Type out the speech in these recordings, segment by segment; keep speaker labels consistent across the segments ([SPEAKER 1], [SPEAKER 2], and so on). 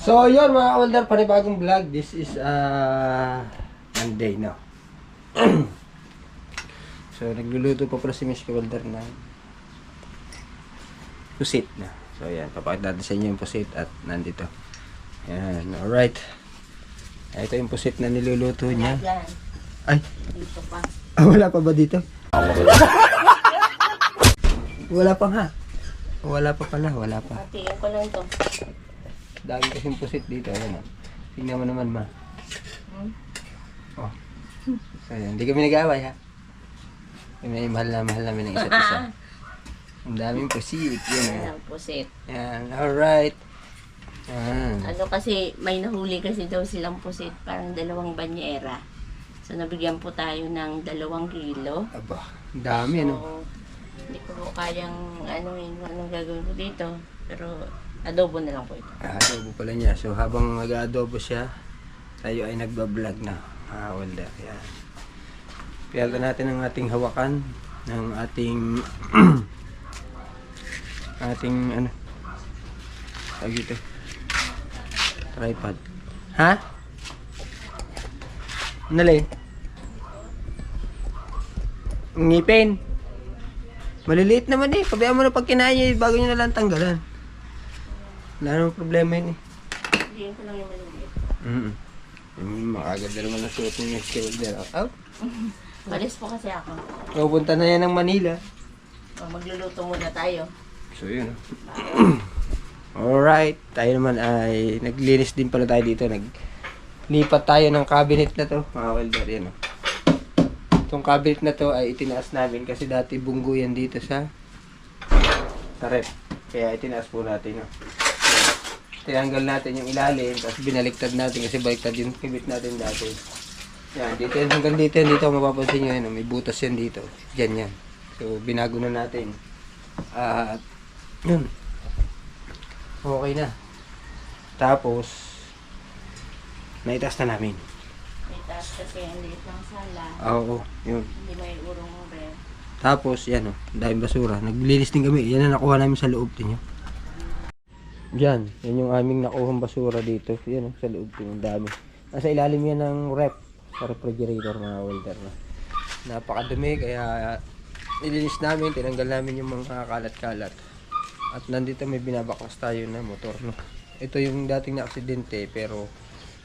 [SPEAKER 1] So, yun mga ka-welder, panibagong vlog. This is uh, Monday na. so, nagluluto pa pala si Miss ka-welder na pusit na. So, yan. Papakita natin sa inyo yung pusit at nandito. Yan. Alright. Ito yung pusit na niluluto niya. Ay,
[SPEAKER 2] Dito pa.
[SPEAKER 1] ah, wala pa ba dito? wala pa nga. Wala pa pala, wala pa.
[SPEAKER 2] Hatiin ko lang to.
[SPEAKER 1] Dami kasing pusit dito. Ayan o. Tingnan mo naman, ma. Oh. So, yan. Hindi kami nag-away, ha? May mahal na mahal namin ng isa't isa. Ang daming pusit. Yan.
[SPEAKER 2] Yan
[SPEAKER 1] oh.
[SPEAKER 2] ang pusit.
[SPEAKER 1] Yan. Alright. Yan.
[SPEAKER 2] Ano kasi, may nahuli kasi daw silang pusit. Parang dalawang banyera. So, nabigyan po tayo ng dalawang kilo.
[SPEAKER 1] Aba. Ang dami, ano?
[SPEAKER 2] So, hindi ko po kayang ano yun, anong gagawin ko dito. Pero, adobo na lang po ito.
[SPEAKER 1] Ah, adobo pala niya. So, habang nag-adobo siya, tayo ay nagbablog na. Ah, wala. Yan. Piyalta natin ang ating hawakan ng ating ating ano tawag ito tripod ha? Nalay? ngipin maliliit naman eh pabayaan mo na pag kinain bago niya nalang tanggalan wala namang problema yun eh
[SPEAKER 2] Hindi ko lang yung maliliit.
[SPEAKER 1] Mm. Mm, makaganda naman ang suot niya sa shoulder. Oh,
[SPEAKER 2] Balis po kasi ako.
[SPEAKER 1] pupunta na yan ng Manila.
[SPEAKER 2] O, magluluto muna tayo.
[SPEAKER 1] So, yun. Alright. Tayo naman ay naglinis din pala tayo dito. Naglipat tayo ng cabinet na to. Mga welder, yan. Oh. Itong cabinet na to ay itinaas namin kasi dati bunggo yan dito sa sa rep. Kaya itinaas po natin. Oh. Tinanggal natin yung ilalim, tapos binaliktad natin kasi baliktad yung kibit natin dati. Yan, dito yan, hanggang dito yan, dito mapapansin nyo, yan, oh, may butas yan dito. Diyan yan. So, binago na natin. At, yun. Okay na. Tapos, naitaas na namin.
[SPEAKER 2] May taas kasi ang liit lang sala.
[SPEAKER 1] Oo, yun.
[SPEAKER 2] Hindi may urong rin.
[SPEAKER 1] Tapos, yan o, dahil basura. Naglinis din kami. Yan ang nakuha namin sa loob din yun. Diyan, yan yung aming nakuhang basura dito. Yan sa loob din, ang dami. Nasa ilalim yan ng rep, sa refrigerator mga welder na. Napakadumi, kaya nilinis namin, tinanggal namin yung mga kalat-kalat. At nandito may binabaklas tayo na motor. No? Ito yung dating na aksidente, pero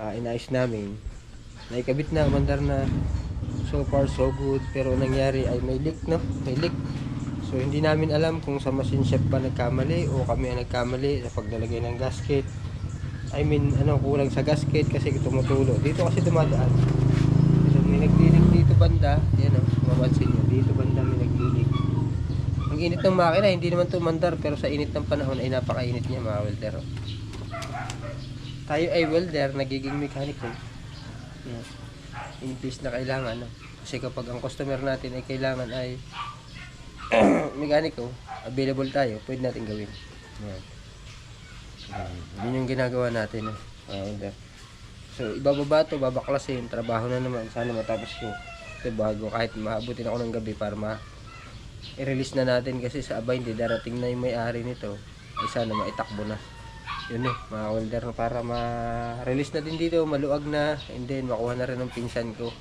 [SPEAKER 1] ah, inayos namin. Naikabit na, mandar na so far so good pero nangyari ay may leak no may leak so hindi namin alam kung sa machine shop ba nagkamali o kami ang nagkamali sa paglalagay ng gasket I mean ano kulang sa gasket kasi tumutulo dito kasi dumadaan so may naglilik dito banda yan o mapansin nyo dito banda may naglilik ang init ng makina hindi naman tumandar pero sa init ng panahon ay napakainit niya mga welder oh. tayo ay welder nagiging mechanic eh. In case na kailangan. No? Kasi kapag ang customer natin ay kailangan ay mekaniko, available tayo, pwede natin gawin. Yan. Yan. Yun yung ginagawa natin. Order. So, ibababa to, babaklasin, trabaho na naman. Sana matapos ko. Ito bago, kahit maabutin ako ng gabi para ma i-release na natin kasi sa abay hindi darating na yung may-ari nito ay sana maitakbo na yun eh, mga welder na para ma-release na din dito, maluag na, and then makuha na rin ng pinsan ko.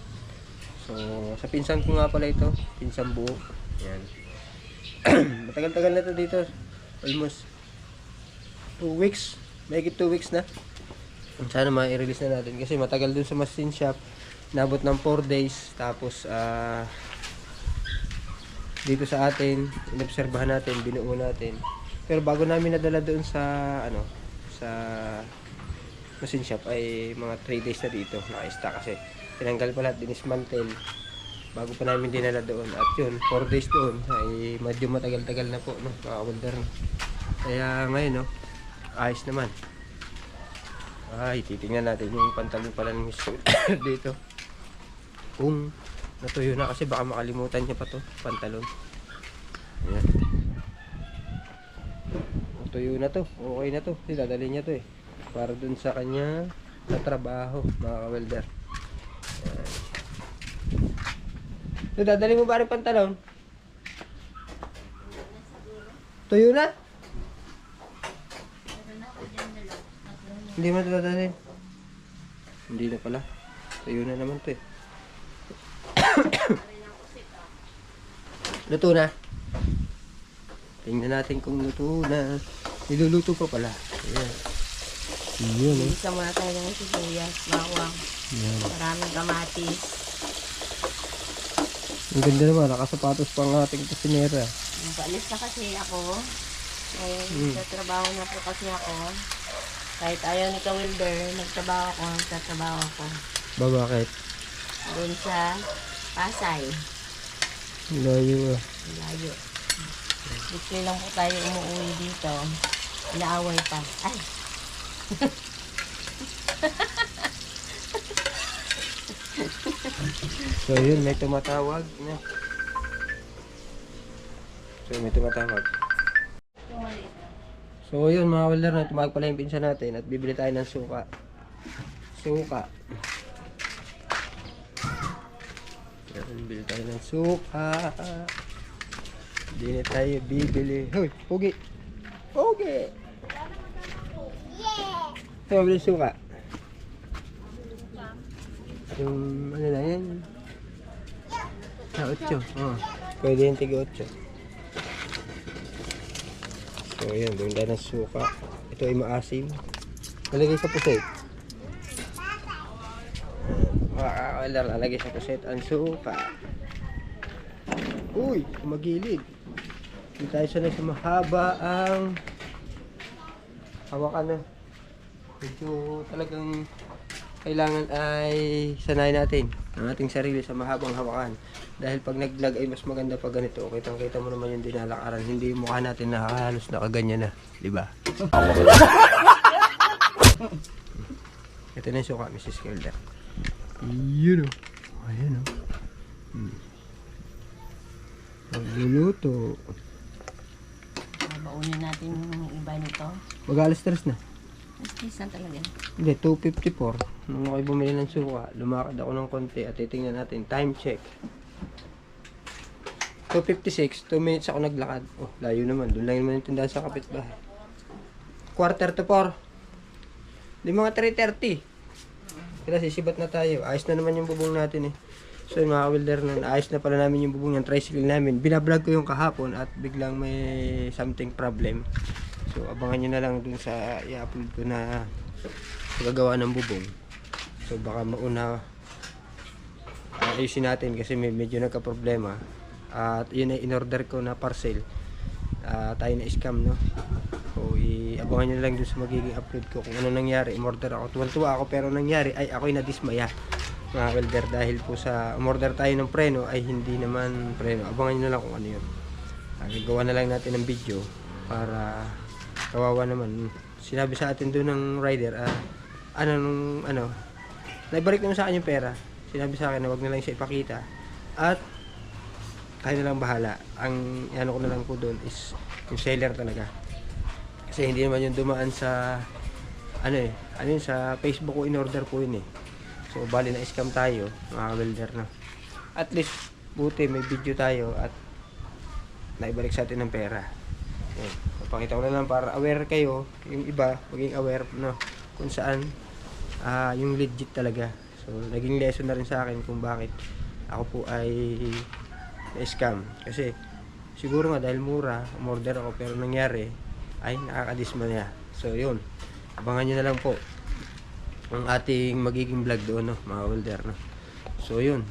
[SPEAKER 1] So, sa pinsan ko nga pala ito, pinsan buo. Yan. Matagal-tagal na to dito. Almost 2 weeks. Mahigit 2 weeks na. Sana ma-release na natin kasi matagal dun sa machine shop. Nabot ng 4 days. Tapos, ah, dito sa atin, inobserbahan natin, binuo natin. Pero bago namin nadala doon sa, ano, sa machine shop ay mga 3 days na dito naka-stock kasi tinanggal pa lahat dinismantle bago pa namin dinala doon at yun 4 days doon ay medyo matagal-tagal na po no mga no? kaya ngayon no ayos naman ay titingnan natin yung pantalon pala ng Miss dito kung natuyo na kasi baka makalimutan niya pa to pantalon ayan tuyo na to. Okay na to. Dadali niya to eh. Para dun sa kanya na trabaho, mga ka-welder. Ayan. So, dadali mo ba rin pantalon? Tuyo na? Hindi mo dadalhin. Hindi na pala. Sa'yo na naman to eh. luto na. Tingnan natin kung luto na. Niluluto pa pala. Ayan. Yun eh.
[SPEAKER 2] Isa muna tayo ng sibuyas, bawang, maraming kamatis.
[SPEAKER 1] Ang ganda naman. Nakasapatos pa ang ating kusinera.
[SPEAKER 2] Paalis na kasi ako. Ngayon,
[SPEAKER 1] Mm.
[SPEAKER 2] trabaho na po kasi ako. Kahit ayaw ni Kawilder, nagtrabaho ako, nagtatrabaho ako.
[SPEAKER 1] Ba bakit?
[SPEAKER 2] Doon sa Pasay.
[SPEAKER 1] Layo ah.
[SPEAKER 2] Layo. Bigla lang po tayo umuwi dito. Inaaway pa. Ay!
[SPEAKER 1] So yun, may tumatawag. Na. So may tumatawag. So yun mga walder na tumawag pala yung pinsan natin at bibili tayo ng suka. Suka. Bibili tayo ng suka. Hindi tayo bibili. Hoy, pugi. Pugi. Yeah. Tayo bibili suka. Yung ano na yan. Sa 8. Oh. Pwede yung tiga 8. So, yun. Bunda ng suka. Ito ay maasim. Nalagay sa puset. Makakawalar. Nalagay sa puset ang suka. Uy! Magilid. Hindi tayo sanay sa mahaba ang hawakan na. Medyo talagang kailangan ay sanay natin ang ating sarili sa mahabang hawakan. Dahil pag naglag ay mas maganda pag ganito. Kitang kita mo naman yung dinalakaran. Hindi yung mukha natin na halos nakaganyan na. Di ba? Ito na yung suka, Mrs. Kelder. Yun o. Ayan o. Hmm. Magluluto.
[SPEAKER 2] Babaunin natin yung iba nito.
[SPEAKER 1] Mag-alas na.
[SPEAKER 2] Na talaga.
[SPEAKER 1] Hindi, 254. Nung ako'y bumili ng suka, lumakad ako ng konti at titingnan natin. Time check. 256, 2 minutes ako naglakad. Oh, layo naman. Doon lang naman yung tindahan sa kapitbahay. Quarter to 4. Di mga 3.30. Kaya sisibat na tayo. Ayos na naman yung bubong natin eh. So yung mga wilder na ayos na pala namin yung bubong ng tricycle namin. Binablog ko yung kahapon at biglang may something problem. So abangan nyo na lang dun sa i-upload ko na gagawa ng bubong. So baka mauna uh, ayusin natin kasi may medyo nagka-problema. At yun ay in-order ko na parcel. Ah, tayo na scam no. So i-abangan nyo na lang dun sa magiging upload ko kung ano nangyari. Umorder ako. Tuwan-tuwa ako pero nangyari ay ako'y nadismaya mga welder dahil po sa umorder tayo ng preno ay hindi naman preno. Abangan nyo na lang kung ano yun. Uh, na lang natin ng video para kawawa naman. Sinabi sa atin doon ng rider, ah, ano nung ano, naibalik naman sa akin yung pera. Sinabi sa akin na wag na lang siya ipakita. At tayo na lang bahala. Ang ano ko na lang po doon is yung seller talaga. Kasi hindi naman yung dumaan sa ano eh, ano yun, sa Facebook ko in order po yun eh. So bali na scam tayo, mga welder na. At least buti may video tayo at naibalik sa atin ng pera. Yan. Papakita ko na lang para aware kayo, yung iba, maging aware no, kung saan ah yung legit talaga. So, naging lesson na rin sa akin kung bakit ako po ay na-scam. Kasi, siguro nga dahil mura, umorder ako, pero nangyari, ay nakakadisma niya. So, yun. Abangan nyo na lang po ang ating magiging vlog doon, no, mga welder, no. So, yun.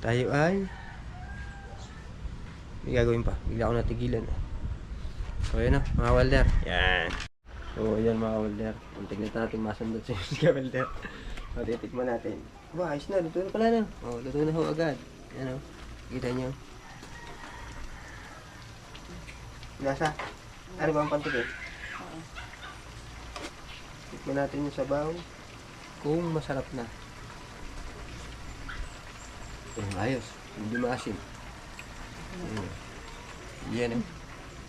[SPEAKER 1] Tayo ay may gagawin pa. Bigla ako natigilan. eh. So, yun na, mga welder. Yan. So, yan mga welder. Kunting na natin masundot sa mga welder. So, titikman natin. Wow, ayos na. Luto na pala na. Oh, luto na ho agad. Yan o. Kita nyo. Nasa? Ano ba ang pantigil? Tikman natin yung sabaw. Kung masarap na. Oh, ayos. Hindi maasim. Mm. Yan eh.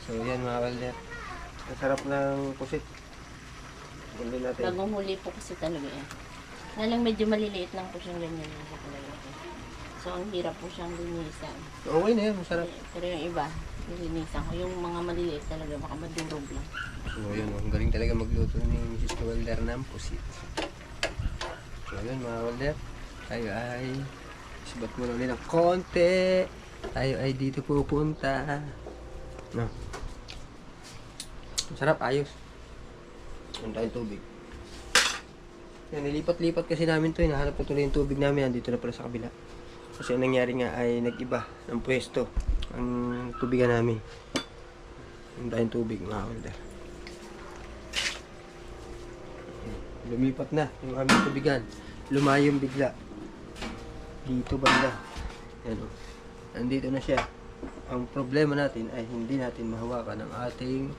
[SPEAKER 1] So yan mga kalder. Ang sarap ng pusit. Hindi natin.
[SPEAKER 2] Bagong huli po kasi talaga yan. Na lang medyo maliliit lang po siyang ganyan. So, ang hirap po siyang linisan.
[SPEAKER 1] Okay na yan, masarap.
[SPEAKER 2] Pero yung iba, nilinisan ko. Yung mga maliliit talaga, baka madurog lang.
[SPEAKER 1] So, yun, ang galing talaga magluto ni Mrs. Kawalder ng pusit. So, yun mga Walder, tayo ay sibat muna ulit ng konti. Tayo ay dito pupunta. No. Masarap, ayos. Meron tayong tubig. Yan, nilipat-lipat kasi namin to. Hinahanap ko tuloy yung tubig namin. Nandito na pala sa kabila. Kasi ang nangyari nga ay nag-iba ng pwesto. Ang tubigan namin. Meron tayong tubig mga Walder. Lumipat na yung aming tubigan. Lumayong bigla. Dito banda. Yan o. Nandito na siya. Ang problema natin ay hindi natin mahawakan ang ating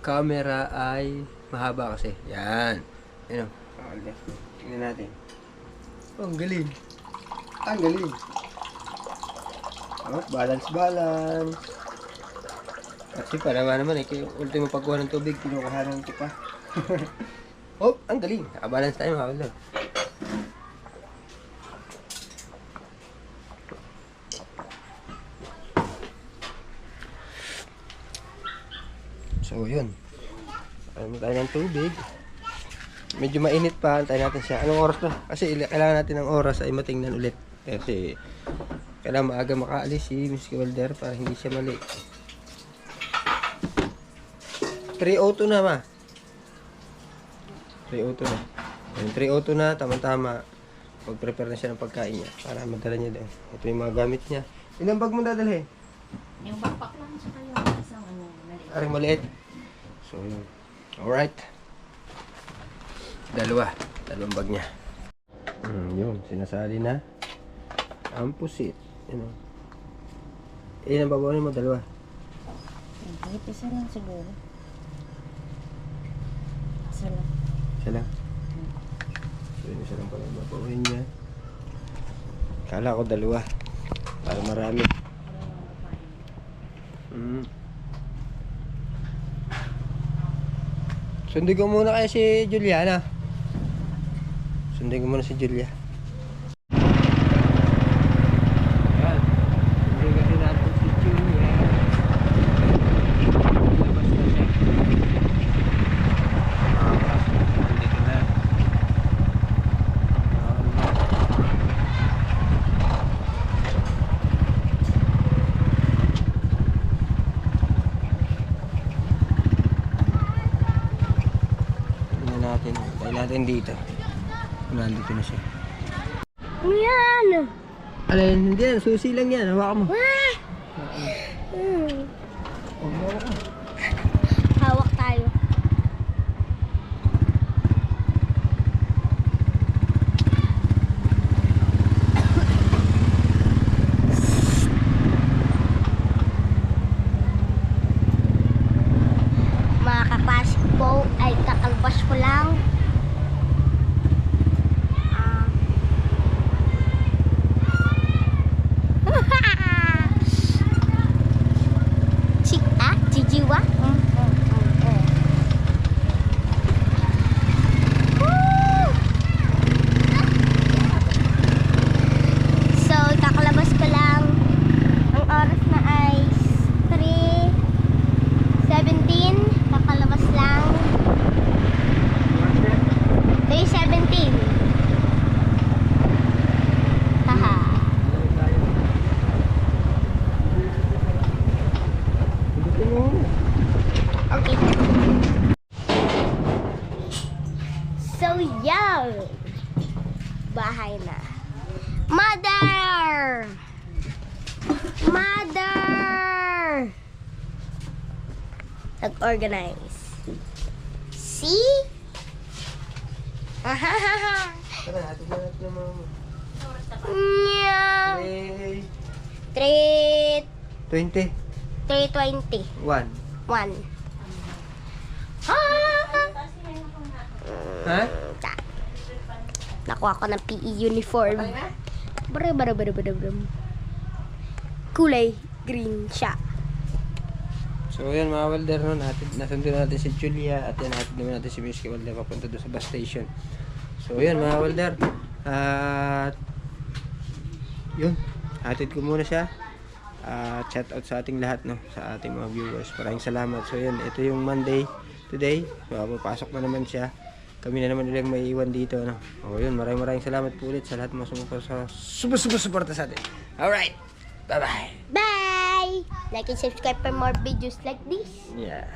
[SPEAKER 1] camera ay mahaba kasi. Yan. Yan o. Kakalde. Tingnan natin. Oh, ang galing. Ang galing. Oh, balance, balance. Kasi para nga naman eh, kaya ultimo pagkuha ng tubig, kinukuhanan ko pa. oh, ang galing. Nakabalance tayo mga kalog. So, yun. Ano tayo ng tubig. Medyo mainit pa. Antayin natin siya. Anong oras na? Kasi kailangan natin ng oras ay matingnan ulit. Kasi kailangan maaga makaalis si Miss Walder para hindi siya mali. 302 na ma. 302 na. Yung 302 na, tama-tama. Mag-prepare na siya ng pagkain niya para madala niya doon. Ito yung mga gamit niya. Ilang bag mo dadalhin?
[SPEAKER 2] Yung backpack lang sa kayo. Isang ano, maliit.
[SPEAKER 1] Aring maliit. So, yun. Alright. Dalawa. Dalawang bag niya. Hmm, yun. Sinasali na. Ang pusit. Yun o. Ilan babawin mo? Dalawa.
[SPEAKER 2] Kahit isa lang siguro. Isa lang.
[SPEAKER 1] Isa lang. So, yun isa lang pala babawin niya. Kala ko dalawa. Para marami. Hmm. Sundin ko muna kaya si Juliana. Sundin ko muna si Julia. Yan. Sundin kasi natin si Julia. Labas na siya. Makakapasok na. Nandito na. Tingnan natin. Tayo natin dito. Nandito na siya.
[SPEAKER 3] Yan!
[SPEAKER 1] Alin, hindi yan. Susi lang yan. Hawakan mo.
[SPEAKER 3] Ah! Hmm.
[SPEAKER 1] Oh, hawakan mo.
[SPEAKER 3] Hawak tayo. Mga kaklase po ay kakalbas ko lang. Ah. Chik ah, chijiwa. Mm, mm, mm, mm. Woo! So, kakalabas ko lang. Ang oras na ay 3.17. Kakalabas lang. 3.17. Haha.
[SPEAKER 1] Pindutin mo.
[SPEAKER 3] Okay. So, young. Bahay na. Mother! Mother! Nag-organize. See? Ahahaha.
[SPEAKER 1] Tara, atin na natin yung mga...
[SPEAKER 3] Meow.
[SPEAKER 1] Three...
[SPEAKER 3] 3,
[SPEAKER 1] 20.
[SPEAKER 3] 320.
[SPEAKER 1] 1.
[SPEAKER 3] 1. Ah!
[SPEAKER 1] Ha?
[SPEAKER 3] Ta. Nakuha ko ng PE uniform. Bara bara bara bara bara. Kulay green siya.
[SPEAKER 1] So yan mga welder no, natin, nasundo natin si Julia at yan natin naman natin si Miss Welder papunta doon sa bus station. So yan mga welder. At yun. Hatid ko muna siya. Ah, chat out sa ating lahat, no? Sa ating mga viewers. Maraming salamat. So, yun. Ito yung Monday today. So, papasok na naman siya. Kami na naman ulit may iwan dito, no? O, yun. Maraming maraming salamat po ulit sa lahat ng mga sumuporta sa super super suporta sa atin. Alright. Bye-bye.
[SPEAKER 3] Bye! Like and subscribe for more videos like this.
[SPEAKER 1] Yeah.